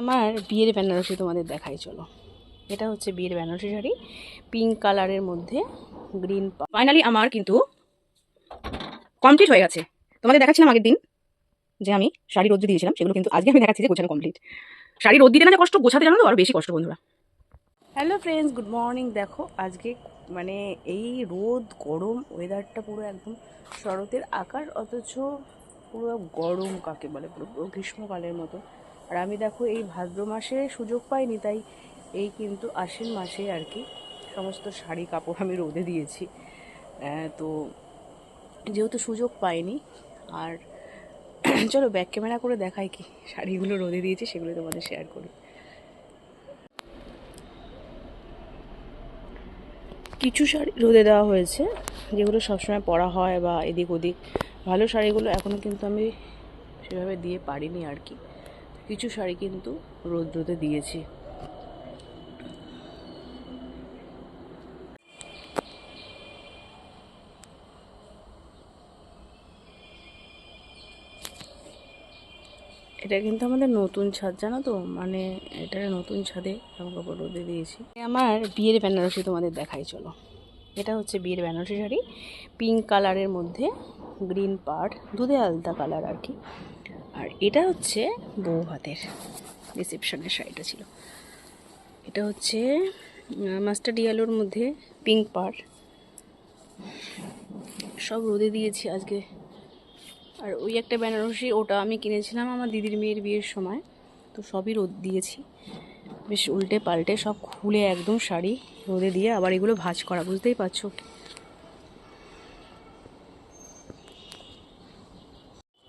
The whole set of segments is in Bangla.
আমার বিয়ের বেনারসি তোমাদের দেখাই, চলো। এটা হচ্ছে বিয়ের বেনারসি শাড়ি পিঙ্ক কালারের মধ্যে গ্রিন ফাইনালি আমার কিন্তু কমপ্লিট হয়ে গেছে। তোমাদের দেখাচ্ছিলাম আগের দিন যে আমি শাড়ি রোদ দিয়েছিলাম, সেগুলো কিন্তু আজকে আমি দেখাচ্ছি যে গোছানো কমপ্লিট শাড়ি রোদ দিতে কষ্ট, গোছাতে জানো তো? আরও বেশি কষ্ট বন্ধুরা। হ্যালো ফ্রেন্ডস গুড মর্নিং দেখো, আজকে মানে এই রোদ, গরম ওয়েদারটা পুরো একদম শরতের আকার, অথচ পুরো গরম কাকে বলে? পুরো গ্রীষ্মকালের মতো। আর আমি দেখো এই ভাদ্র মাসে সুযোগ পাইনি, তাই এই কিন্তু আশ্বিন মাসে আর কি সমস্ত শাড়ি, কাপড় আমি রোদে দিয়েছি। তো যেহেতু সুযোগ পাইনি, আর চলো ব্যাক ক্যামেরা করে দেখাই কি শাড়িগুলো রোদে দিয়েছি, সেগুলো তোমাদের শেয়ার করি। কিছু শাড়ি রোদে দেওয়া হয়েছে, যেগুলো সবসময় পরা হয় বা এদিক ওদিক। ভালো শাড়িগুলো এখনও কিন্তু আমি সেভাবে দিয়ে পারিনি আর কি। কিছু শাড়ি কিন্তু রোদ রোদে দিয়েছি। এটা কিন্তু আমাদের নতুন ছাদ, জানো তো? মানে এটা নতুন ছাদে জামা কাপড় রোদে দিয়েছি। আমার বিয়ের বেনারসি তোমাদের দেখাই, চলো। এটা হচ্ছে বিয়ের বেনারসি শাড়ি। পিঙ্ক কালারের মধ্যে, গ্রিন পার্ট, দুধে আলতা কালার আর কি। আর এটা হচ্ছে বউ হাতের রিসেপশনের শাড়িটা ছিল। এটা হচ্ছে মাস্টার ডিয়ালোর মধ্যে পিঙ্ক পার্ট সব রোদে দিয়েছি আজকে। আর ওই একটা বেনারসি, ওটা আমি কিনেছিলাম আমার দিদির মেয়ের বিয়ের সময়। তো সবই রোদ দিয়েছি। বেশ উল্টে পাল্টে সব খুলে একদম শাড়ি রোদে দিয়ে আবার এগুলো ভাজ করা, বুঝতেই পারছ?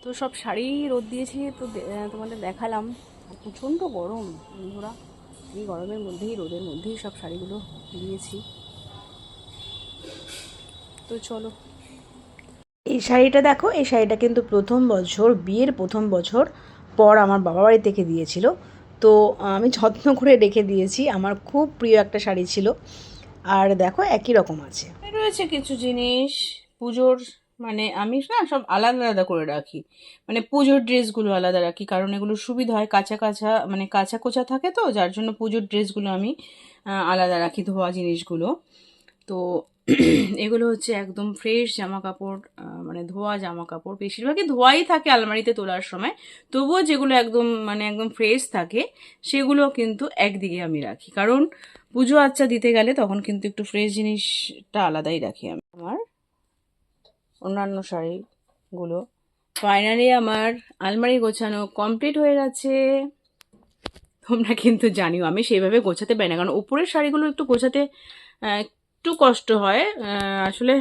তো সব শাড়ি রোদ দিয়েছি তো তোমাদের দেখালাম। প্রচণ্ড গরম বন্ধুরা। এই গরমের মধ্যেই রোদের মধ্যেই সব শাড়িগুলো দিয়েছি। তো চলো। এই শাড়িটা দেখো এই শাড়িটা কিন্তু প্রথম বছর বিয়ের প্রথম বছর পর আমার বাবা বাড়ি থেকে দিয়েছিল। তো আমি যত্ন করে রেখে দিয়েছি। আমার খুব প্রিয় একটা শাড়ি ছিল। আর দেখো একই রকম আছে। রয়েছে কিছু জিনিস পুজোর মানে আমি না সব আলাদা আলাদা করে রাখি। মানে পুজোর ড্রেসগুলো আলাদা রাখি, কারণ এগুলো সুবিধা হয়, কাঁচা কাঁচা মানে কাঁচা কোচা থাকে তো, যার জন্য পুজোর ড্রেসগুলো আমি আলাদা রাখি, ধোয়া জিনিসগুলো। তো এগুলো হচ্ছে একদম ফ্রেশ জামা কাপড় মানে ধোয়া জামা কাপড় বেশিরভাগই ধোয়াই থাকে আলমারিতে তোলার সময়, তবুও যেগুলো একদম মানে একদম ফ্রেশ থাকে, সেগুলো কিন্তু একদিকে আমি রাখি। কারণ পুজো আচ্চা দিতে গেলে তখন কিন্তু একটু ফ্রেশ জিনিসটা আলাদাই রাখি আমি। অন্যান্য শাড়িগুলো। ফাইনালি আমার আলমারি গোছানো কমপ্লিট হয়ে গেছে। তোমরা কিন্তু জানিও, আমি সেইভাবে গোছাতে পারি না, কারণ উপরের শাড়িগুলো একটু গোছাতে একটু কষ্ট হয়। আসলে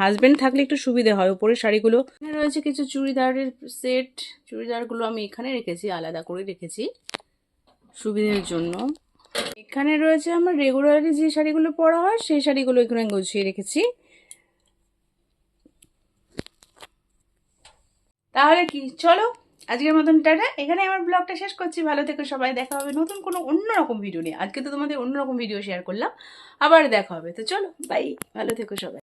হাজবেন্ড থাকলে একটু সুবিধে হয় উপরের শাড়িগুলো। এখানে রয়েছে কিছু চুড়িদারের সেট চুড়িদারগুলো আমি এখানে রেখেছি, আলাদা করে রেখেছি সুবিধের জন্য। এখানে রয়েছে আমার রেগুলারলি যে শাড়িগুলো পরা হয়, সেই শাড়িগুলো এখানে গুছিয়ে রেখেছি। তাহলে কি? চলো, আজকের মতন টাটা। এখানে আমার ব্লগটা শেষ করছি। ভালো থেকে সবাই। দেখা হবে নতুন কোনো অন্যরকম ভিডিও নিয়ে। আজকে তো তোমাদের অন্যরকম ভিডিও শেয়ার করলাম। আবার দেখা হবে। তো চলো বাই ভালো থেকো সবাই।